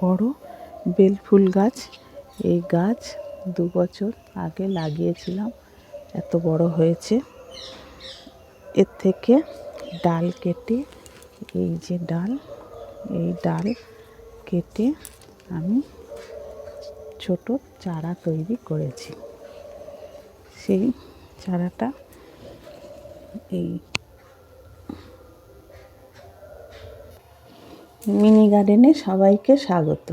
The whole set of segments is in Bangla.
বড় বেলফুল গাছ। এই গাছ দু বছর আগে লাগিয়েছিলাম, এত বড় হয়েছে। এর থেকে ডাল কেটে, এই যে ডাল, এই ডাল কেটে আমি ছোট চারা তৈরি করেছি। সেই চারাটা এই মিনি গার্ডেনে সবাইকে স্বাগত।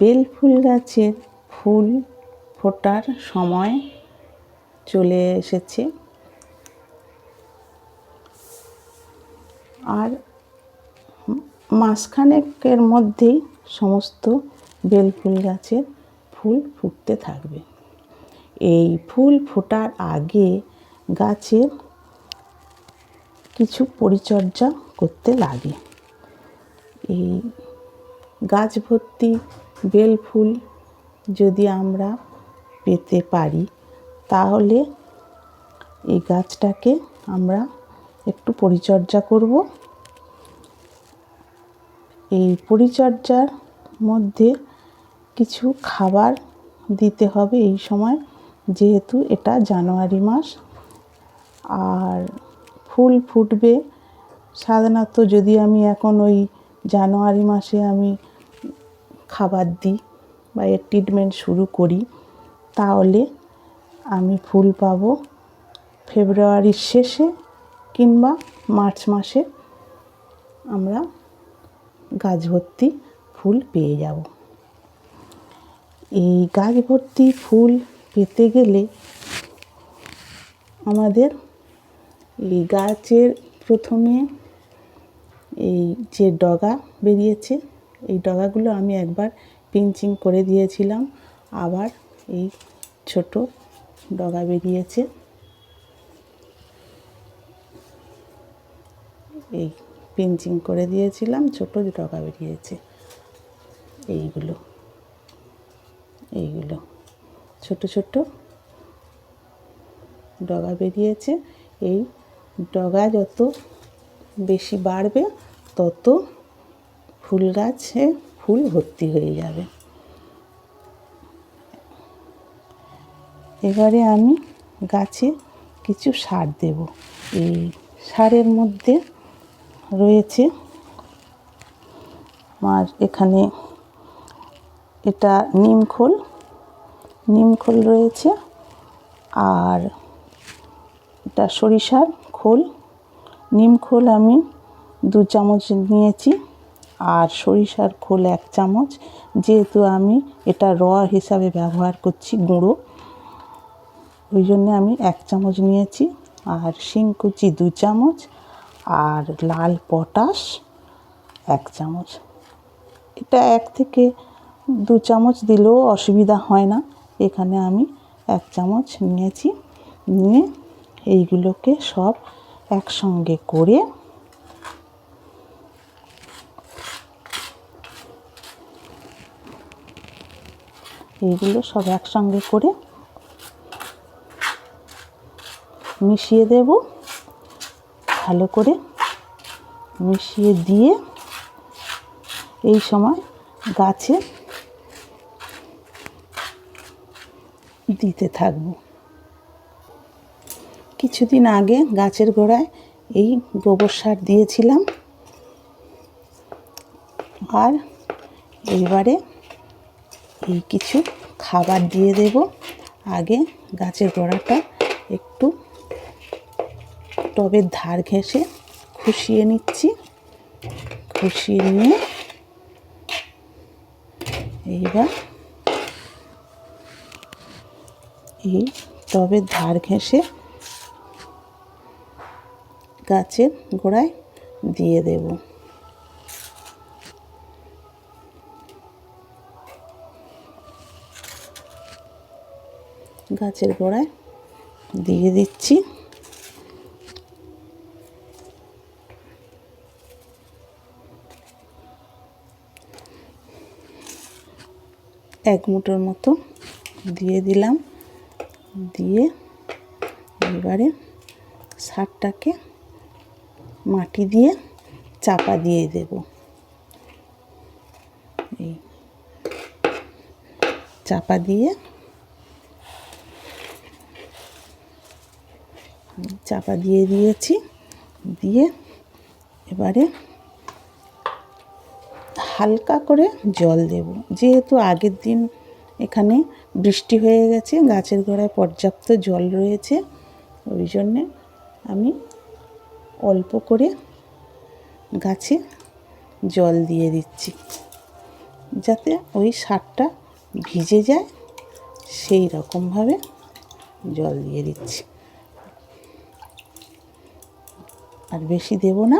বেল ফুল গাছের ফুল ফোটার সময় চলে এসেছে। আর মাসখানেকের মধ্যেই সমস্ত বেল ফুল গাছের ফুল ফুটতে থাকবে। এই ফুল ফোটার আগে গাছের কিছু পরিচর্যা করতে লাগে। এই গাছ ভর্তি বেল ফুল যদি আমরা পেতে পারি, তাহলে এই গাছটাকে আমরা একটু পরিচর্যা করব। এই পরিচর্যার মধ্যে কিছু খাবার দিতে হবে এই সময়, যেহেতু এটা জানুয়ারি মাস। আর ফুল ফুটবে, সাধারণত যদি আমি এখন ওই জানুয়ারি মাসে আমি খাবার দিই বা এর ট্রিটমেন্ট শুরু করি, তাহলে আমি ফুল পাব ফেব্রুয়ারির শেষে কিংবা মার্চ মাসে আমরা গাছ ভর্তি ফুল পেয়ে যাব। এই গাছ ভর্তি ফুল পেতে গেলে আমাদের এই গাছের প্রথমে এই যে ডগা বেরিয়েছে, এই ডগাগুলো আমি একবার পিঞ্চিং করে দিয়েছিলাম। আবার এই ছোট ডগা বেরিয়েছে। এই পিঞ্চিং করে দিয়েছিলাম, ছোট ডগা বেরিয়েছে। এইগুলো এইগুলো, ছোট ছোট ডগা বেরিয়েছে। এই ডগা যত বেশি বাড়বে তত ফুল গাছে ফুল ভর্তি হয়ে যাবে। এবারে আমি গাছে কিছু সার দেব। এই সারের মধ্যে রয়েছে আমার এখানে এটা নিমখোল নিমখোল রয়েছে আর এটা সরিষার খোল। নিমখোল আমি দু চামচ নিয়েছি আর সরিষার খোল এক চামচ। যেহেতু আমি এটা র হিসাবে ব্যবহার করছি গুঁড়ো, ওই জন্যে আমি এক চামচ নিয়েছি। আর শিংকুচি দু চামচ আর লাল পটাশ এক চামচ। এটা এক থেকে দু চামচ দিলেও অসুবিধা হয় না। এখানে আমি এক চামচ নিয়েছি। নিয়ে এইগুলোকে সব একসঙ্গে করে এইগুলো সব একসঙ্গে করে মিশিয়ে দেব। ভালো করে মিশিয়ে দিয়ে এই সময় গাছে দিতে থাকব। কিছুদিন আগে গাছের গোড়ায় এই গোবর সার দিয়েছিলাম। আর এইবারে এই কিছু খাবার দিয়ে দেব। আগে গাছের গোড়াটা একটু টবের ধার ঘেঁষে খুশিয়ে নিচ্ছি। খুশিয়ে নিয়ে এইবার এই টবের ধার ঘেঁষে গাছের গোড়ায় দিয়ে দেব। গাছের গোড়ায় দিয়ে দিচ্ছি। এক মুঠোর মতো দিয়ে দিলাম। দিয়ে এবারে সারটাকে মাটি দিয়ে চাপা দিয়ে দেব। এই চাপা দিয়ে চাপা দিয়ে দিয়েছি। দিয়ে এবারে হালকা করে জল দেব। যেহেতু আগের দিন এখানে বৃষ্টি হয়ে গেছে, গাছের গোড়ায় পর্যাপ্ত জল রয়েছে, ওই জন্যে আমি অল্প করে গাছে জল দিয়ে দিচ্ছি। যাতে ওই সারটা ভিজে যায়, সেই রকমভাবে জল দিয়ে দিচ্ছি। আর বেশি দেব না।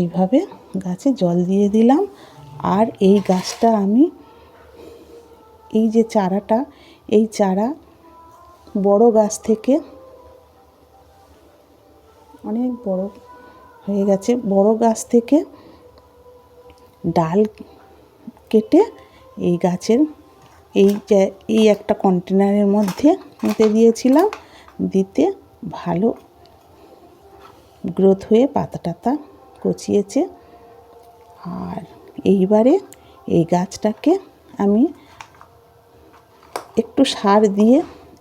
এইভাবে গাছে জল দিয়ে দিলাম। আর এই গাছটা আমি এই যে চারাটা, এই চারা বড় গাছ থেকে অনেক বড় হয়ে গেছে। বড় গাছ থেকে ডাল কেটে এই গাছের এই এই একটা কন্টেনারের মধ্যে নিতে দিয়েছিলাম। দিতে ভালো গ্রোথ হয়ে পাতা টাতা কচিয়েছে। আর এইবারে এই গাছটাকে আমি একটু সার দিয়ে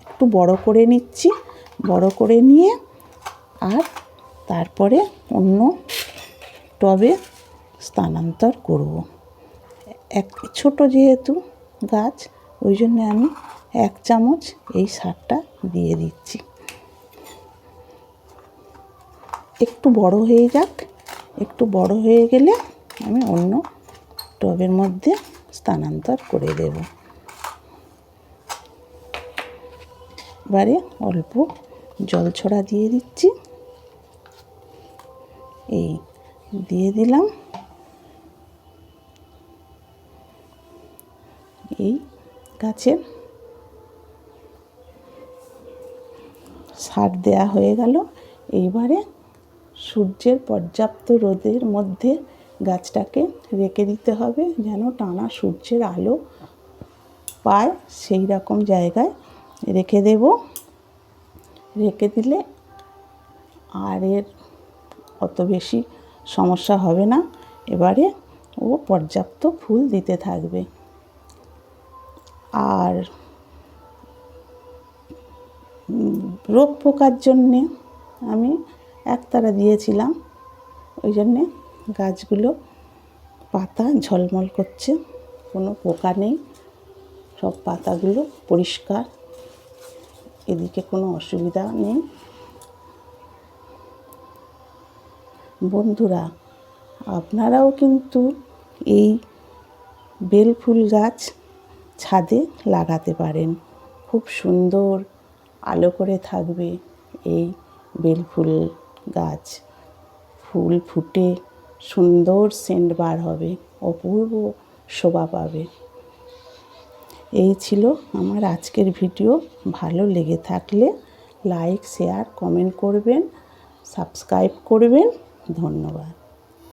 একটু বড় করে নিচ্ছি। বড় করে নিয়ে আর তারপরে অন্য টবে স্থানান্তর করব। এক ছোট যেহেতু গাছ, ওই জন্য আমি এক চামচ এই সারটা দিয়ে দিচ্ছি। একটু বড় হয়ে যাক, একটু বড় হয়ে গেলে আমি অন্য টবের মধ্যে স্থানান্তর করে দেব। এবারে অল্প জল ছড়া দিয়ে দিচ্ছি। এই দিয়ে দিলাম। এই গাছের সার দেয়া হয়ে গেল। এইবারে সূর্যের পর্যাপ্ত রোদের মধ্যে গাছটাকে রেখে দিতে হবে যেন টানা সূর্যের আলো পায় সেই রকম জায়গায় রেখে দেব। রেখে দিলে আর এর অত বেশি সমস্যা হবে না। এবারে ও পর্যাপ্ত ফুল দিতে থাকবে। আর রোগ পোকার জন্যে আমি একতারা দিয়েছিলাম। ওই জন্যে গাছগুলো পাতা ঝলমল করছে, কোনো পোকা নেই, সব পাতাগুলো পরিষ্কার, এদিকে কোনো অসুবিধা নেই। বন্ধুরা, আপনারাও কিন্তু এই বেল ফুল গাছ ছাদে লাগাতে পারেন। খুব সুন্দর আলো করে থাকবে এই বেল ফুল গাছ। ফুল ফুটে সুন্দর সেন্ট বার হবে, অপূর্ব শোভা পাবে। এই ছিল আমার আজকের ভিডিও। ভালো লেগে থাকলে লাইক শেয়ার কমেন্ট করবেন সাবস্ক্রাইব করবেন। ধন্যবাদ।